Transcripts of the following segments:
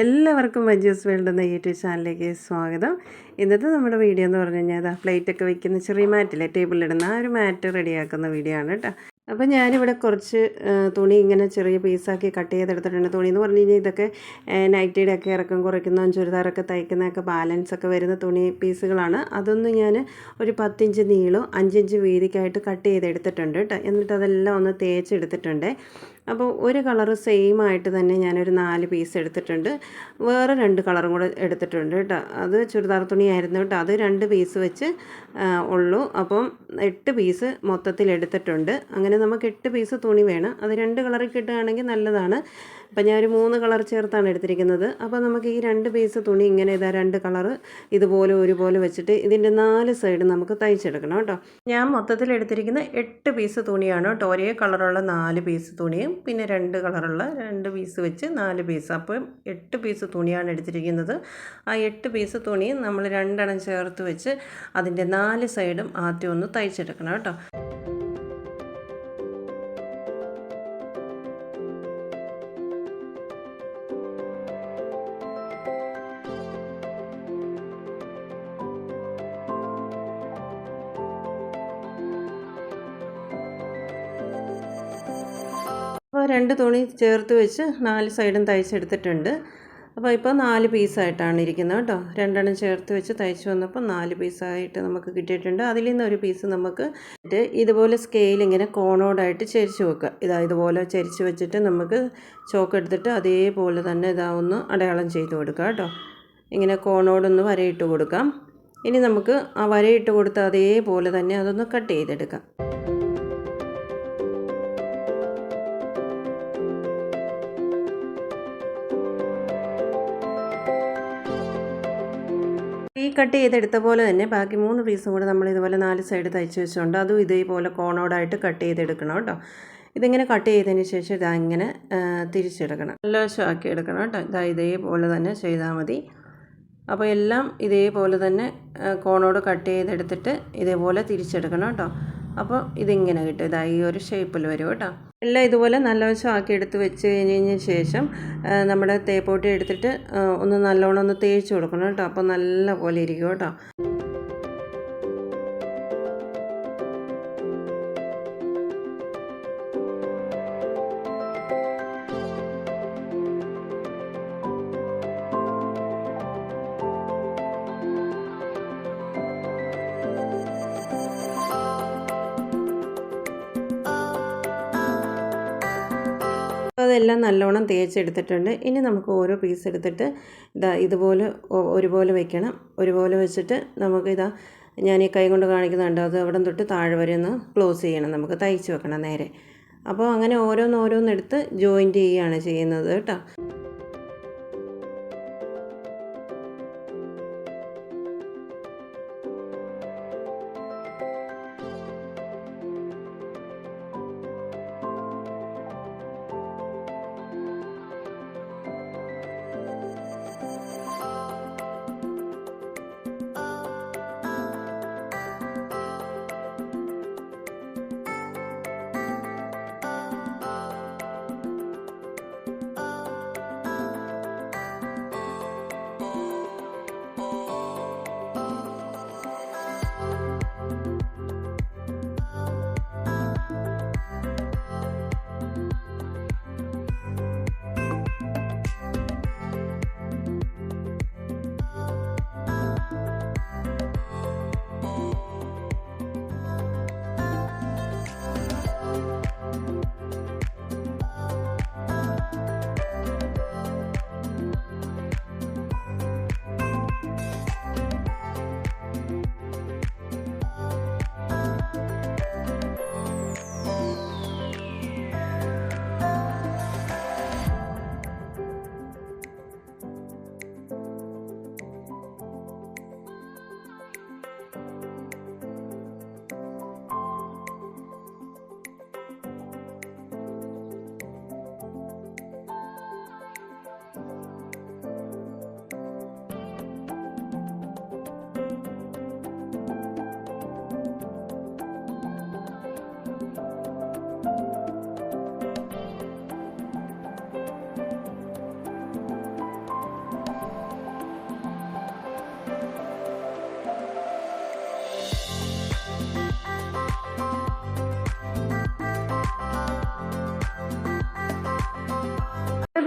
എല്ലാവർക്കും മഞ്ജൂസ് വേൾഡ് എന്ന യൂട്യൂബ് ചാനലിലേക്ക് സ്വാഗതം. ഇന്നത്തെ നമ്മുടെ വീഡിയോ എന്ന് പറഞ്ഞു കഴിഞ്ഞാൽ അതാ പ്ലേറ്റൊക്കെ വെക്കുന്ന ചെറിയ മാറ്റില്ലേ ടേബിളിലിടുന്ന ആ ഒരു മാറ്റ് റെഡിയാക്കുന്ന വീഡിയോ ആണ് കേട്ടോ. അപ്പോൾ ഞാനിവിടെ കുറച്ച് തുണി ഇങ്ങനെ ചെറിയ പീസാക്കി കട്ട് ചെയ്തെടുത്തിട്ടുണ്ട്. തുണി എന്ന് പറഞ്ഞു കഴിഞ്ഞാൽ ഇതൊക്കെ നൈറ്റിയുടെ ഒക്കെ ഇറക്കം കുറയ്ക്കുന്ന ചുരിദാറൊക്കെ തയ്ക്കുന്നതൊക്കെ ബാലൻസ് ഒക്കെ വരുന്ന തുണി പീസുകളാണ്. അതൊന്നും ഞാൻ ഒരു പത്തിഞ്ച് നീളവും അഞ്ചിഞ്ച് വീതിക്കായിട്ട് കട്ട് ചെയ്തെടുത്തിട്ടുണ്ട് കേട്ടോ. എന്നിട്ട് അതെല്ലാം ഒന്ന് തേച്ചെടുത്തിട്ടുണ്ട്. അപ്പോൾ ഒരു കളറ് സെയിം ആയിട്ട് തന്നെ ഞാനൊരു നാല് പീസ് എടുത്തിട്ടുണ്ട്. വേറെ രണ്ട് കളറും കൂടെ എടുത്തിട്ടുണ്ട് കേട്ടോ. അത് ചുരിദാർ തുണിയായിരുന്നു കേട്ടോ. അത് രണ്ട് പീസ് വെച്ച് ഉള്ളൂ. അപ്പം എട്ട് പീസ് മൊത്തത്തിൽ എടുത്തിട്ടുണ്ട്. അങ്ങനെ നമുക്ക് എട്ട് പീസ് തുണി വേണം. അത് രണ്ട് കളറിൽ കിട്ടുകയാണെങ്കിൽ നല്ലതാണ്. അപ്പം ഞാനൊരു മൂന്ന് കളർ ചേർത്താണ് എടുത്തിരിക്കുന്നത്. അപ്പോൾ നമുക്ക് ഈ രണ്ട് പീസ് തുണി ഇങ്ങനെ ഇതാ രണ്ട് കളറ് ഇതുപോലെ ഒരുപോലെ വെച്ചിട്ട് ഇതിന്റെ നാല് സൈഡ് നമുക്ക് തയ്ച്ചെടുക്കണം കേട്ടോ. ഞാൻ മൊത്തത്തിൽ എടുത്തിരിക്കുന്ന എട്ട് പീസ് തുണിയാണ് കേട്ടോ. ഒരേ കളറുള്ള നാല് പീസ് തുണിയും പിന്നെ രണ്ട് കളറുള്ള രണ്ട് പീസ് വെച്ച് നാല് പീസ് അപ്പോൾ എട്ട് പീസ് തുണിയാണ് എടുത്തിരിക്കുന്നത്. ആ എട്ട് പീസ് തുണി നമ്മൾ രണ്ടെണ്ണം ചേർത്ത് വെച്ച് അതിന്റെ നാല് സൈഡും ആദ്യം ഒന്ന് തയ്ച്ചെടുക്കണം കേട്ടോ. അപ്പോൾ രണ്ട് തുണി ചേർത്ത് വെച്ച് നാല് സൈഡും തയ്ച്ചെടുത്തിട്ടുണ്ട്. അപ്പോൾ ഇപ്പോൾ നാല് പീസായിട്ടാണ് ഇരിക്കുന്നത് കേട്ടോ. രണ്ടെണ്ണം ചേർത്ത് വെച്ച് തയ്ച്ച് വന്നപ്പോൾ നാല് പീസായിട്ട് നമുക്ക് കിട്ടിയിട്ടുണ്ട്. അതിൽ നിന്ന് ഒരു പീസ് നമുക്ക് ഇതുപോലെ സ്കെയിൽ ഇങ്ങനെ കോണോടായിട്ട് ചരിച്ച് വെക്കുക. ഇതാ ഇതുപോലെ ചരിച്ച് വെച്ചിട്ട് നമുക്ക് ചോക്ക് എടുത്തിട്ട് അതേപോലെ തന്നെ ഇതാ ഒന്ന് അടയാളം ചെയ്ത് കൊടുക്കുക കേട്ടോ. ഇങ്ങനെ കോണോടൊന്ന് വരയിട്ട് കൊടുക്കാം. ഇനി നമുക്ക് ആ വരയിട്ട് കൊടുത്ത അതേപോലെ തന്നെ അതൊന്ന് കട്ട് ചെയ്തെടുക്കാം. കട്ട് ചെയ്തെടുത്ത പോലെ തന്നെ ബാക്കി മൂന്ന് പീസും കൂടെ നമ്മൾ ഇതുപോലെ നാല് സൈഡ് തയ്ച്ച് വെച്ചുകൊണ്ട് അതും ഇതേപോലെ കോണോടായിട്ട് കട്ട് ചെയ്തെടുക്കണം കേട്ടോ. ഇതിങ്ങനെ കട്ട് ചെയ്തതിന് ശേഷം ഇതാ ഇങ്ങനെ തിരിച്ചെടുക്കണം. നല്ല വശമാക്കി എടുക്കണം കേട്ടോ. ഇതാ ഇതേപോലെ തന്നെ ചെയ്താൽ മതി. അപ്പോൾ എല്ലാം ഇതേപോലെ തന്നെ കോണോട് കട്ട് ചെയ്തെടുത്തിട്ട് ഇതേപോലെ തിരിച്ചെടുക്കണം കേട്ടോ. അപ്പോൾ ഇതിങ്ങനെ കിട്ടും. ഇതാ ഈ ഒരു ഷേപ്പിൽ വരും കേട്ടോ. എല്ലാം ഇതുപോലെ നല്ല വശമാക്കി എടുത്ത് വെച്ച് കഴിഞ്ഞ ശേഷം നമ്മുടെ തേപ്പോട്ടി എടുത്തിട്ട് ഒന്ന് നല്ലോണം ഒന്ന് തേച്ച് കൊടുക്കണം കേട്ടോ. അപ്പോൾ നല്ല പോലെ ഇരിക്കും കേട്ടോ. അതെല്ലാം നല്ലോണം തേച്ചെടുത്തിട്ടുണ്ട്. ഇനി നമുക്ക് ഓരോ പീസ് എടുത്തിട്ട് ഇതാ ഇതുപോലെ ഒരുപോലെ വെക്കണം. ഒരുപോലെ വെച്ചിട്ട് നമുക്ക് ഇതാ ഞാൻ ഈ കൈ കൊണ്ട് കാണിക്കുന്നുണ്ട് അത് അവിടെ തൊട്ട് താഴെ വരെ ഒന്ന് ക്ലോസ് ചെയ്യണം. നമുക്ക് തയ്ച്ച് വെക്കണം നേരെ. അപ്പോൾ അങ്ങനെ ഓരോന്നോരോന്നെടുത്ത് ജോയിന്റ് ചെയ്യുകയാണ് ചെയ്യുന്നത് കേട്ടോ.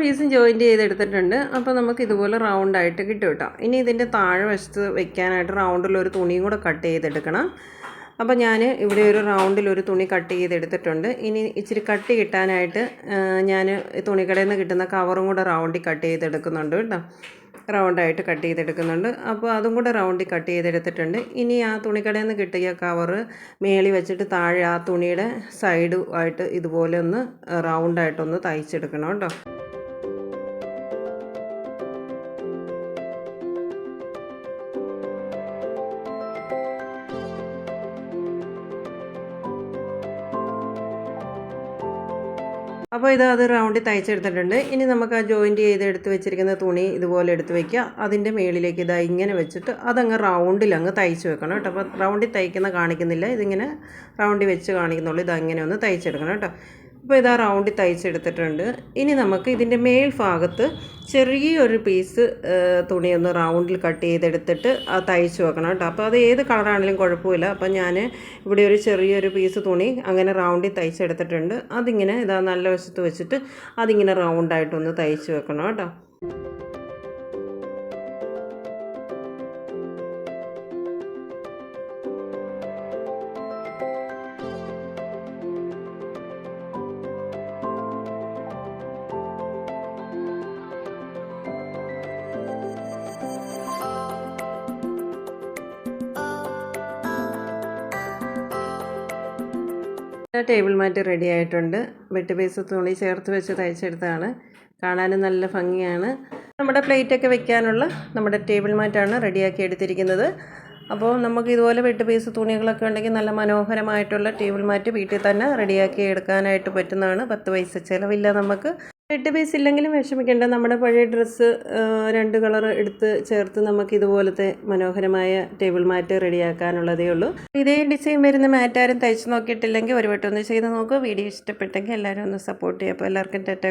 പീസും ജോയിന്റ് ചെയ്തെടുത്തിട്ടുണ്ട്. അപ്പോൾ നമുക്ക് ഇതുപോലെ റൗണ്ടായിട്ട് കിട്ടും കേട്ടോ ഇനി ഇതിന്റെ താഴെ വശത്ത് വെക്കാനായിട്ട് റൗണ്ടിൽ ഒരു തുണിയും കൂടെ കട്ട് ചെയ്തെടുക്കണം. അപ്പോൾ ഞാൻ ഇവിടെ ഒരു റൗണ്ടിൽ ഒരു തുണി കട്ട് ചെയ്തെടുത്തിട്ടുണ്ട്. ഇനി ഇച്ചിരി കട്ട് കിട്ടാനായിട്ട് ഞാൻ തുണിക്കടയിൽ നിന്ന് കിട്ടുന്ന കവറും കൂടെ റൗണ്ടിൽ കട്ട് ചെയ്തെടുക്കുന്നുണ്ട് കേട്ടോ റൗണ്ടായിട്ട് കട്ട് ചെയ്തെടുക്കുന്നുണ്ട്. അപ്പോൾ അതും കൂടെ റൗണ്ടിൽ കട്ട് ചെയ്തെടുത്തിട്ടുണ്ട്. ഇനി ആ തുണിക്കടയിൽ നിന്ന് കിട്ടിയ കവറ് മേളി വെച്ചിട്ട് താഴെ ആ തുണിയുടെ സൈഡ് ആയിട്ട് ഇതുപോലെ ഒന്ന് റൗണ്ടായിട്ടൊന്ന് തയ്ച്ചെടുക്കണം കേട്ടോ അപ്പോൾ ഇത് അത് റൗണ്ടിൽ തയ്ച്ചെടുത്തിട്ടുണ്ട്. ഇനി നമുക്ക് ആ ജോയിന്റ് ചെയ്ത് എടുത്ത് വെച്ചിരിക്കുന്ന തുണി ഇതുപോലെ എടുത്ത് വെക്കുക. അതിന്റെ മേളിലേക്ക് ഇതാ ഇങ്ങനെ വെച്ചിട്ട് അതങ്ങ് റൗണ്ടിൽ അങ്ങ് തയ്ച്ച് വെക്കണം കേട്ടോ. അപ്പോൾ റൗണ്ടിൽ തയ്ക്കുന്ന കാണിക്കുന്നില്ല. ഇതിങ്ങനെ റൗണ്ടിൽ വെച്ച് കാണിക്കുന്നുള്ളൂ. ഇതങ്ങനെ ഒന്ന് തയ്ച്ചെടുക്കണം കേട്ടോ. അപ്പോൾ ഇതാ റൗണ്ടിൽ തയ്ച്ചെടുത്തിട്ടുണ്ട്. ഇനി നമുക്ക് ഇതിന്റെ മേൽ ഭാഗത്ത് ചെറിയൊരു പീസ് തുണിയൊന്ന് റൗണ്ടിൽ കട്ട് ചെയ്തെടുത്തിട്ട് അത് തയ്ച്ച് വെക്കണം കേട്ടോ. അപ്പോൾ അത് ഏത് കളറാണെങ്കിലും കുഴപ്പമില്ല. അപ്പോൾ ഞാൻ ഇവിടെ ഒരു ചെറിയൊരു പീസ് തുണി അങ്ങനെ റൗണ്ടിൽ തയ്ച്ചെടുത്തിട്ടുണ്ട്. അതിങ്ങനെ ഇതാ നല്ല വശത്ത് വെച്ചിട്ട് അതിങ്ങനെ റൗണ്ടായിട്ടൊന്ന് തയ്ച്ച് വെക്കണം കേട്ടോ. ടേബിൾ മാറ്റ് റെഡി ആയിട്ടുണ്ട്. വെട്ട് പീസ് തുണി ചേർത്ത് വെച്ച് തയ്ച്ചെടുത്താണ് കാണാനും നല്ല ഭംഗിയാണ്. നമ്മുടെ പ്ലേറ്റൊക്കെ വെക്കാനുള്ള നമ്മുടെ ടേബിൾ മാറ്റാണ് റെഡിയാക്കി എടുത്തിരിക്കുന്നത്. അപ്പോൾ നമുക്ക് ഇതുപോലെ വെട്ട് പീസ് തുണികളൊക്കെ ഉണ്ടെങ്കിൽ നല്ല മനോഹരമായിട്ടുള്ള ടേബിൾ മാറ്റ് വീട്ടിൽ തന്നെ റെഡിയാക്കി എടുക്കാനായിട്ട് പറ്റുന്നതാണ്. പത്ത് പൈസ ചിലവില്ല നമുക്ക്. വെട്ട് പീസ് ഇല്ലെങ്കിലും വിഷമിക്കേണ്ട. നമ്മുടെ പഴയ ഡ്രസ്സ് രണ്ട് കളർ എടുത്ത് ചേർത്ത് നമുക്ക് ഇതുപോലത്തെ മനോഹരമായ ടേബിൾ മാറ്റ് റെഡിയാക്കാനുള്ളതേ ഉള്ളൂ. ഇതേ ഡിസൈൻ വരുന്ന മാറ്റാരും തയ്ച്ച് നോക്കിയിട്ടില്ലെങ്കിൽ ഒരു വട്ടം ഒന്ന് ചെയ്ത് നോക്കുക വീഡിയോ ഇഷ്ടപ്പെട്ടെങ്കിൽ എല്ലാവരും ഒന്ന് സപ്പോർട്ട് ചെയ്യുക. അപ്പോൾ എല്ലാവർക്കും ടാറ്റ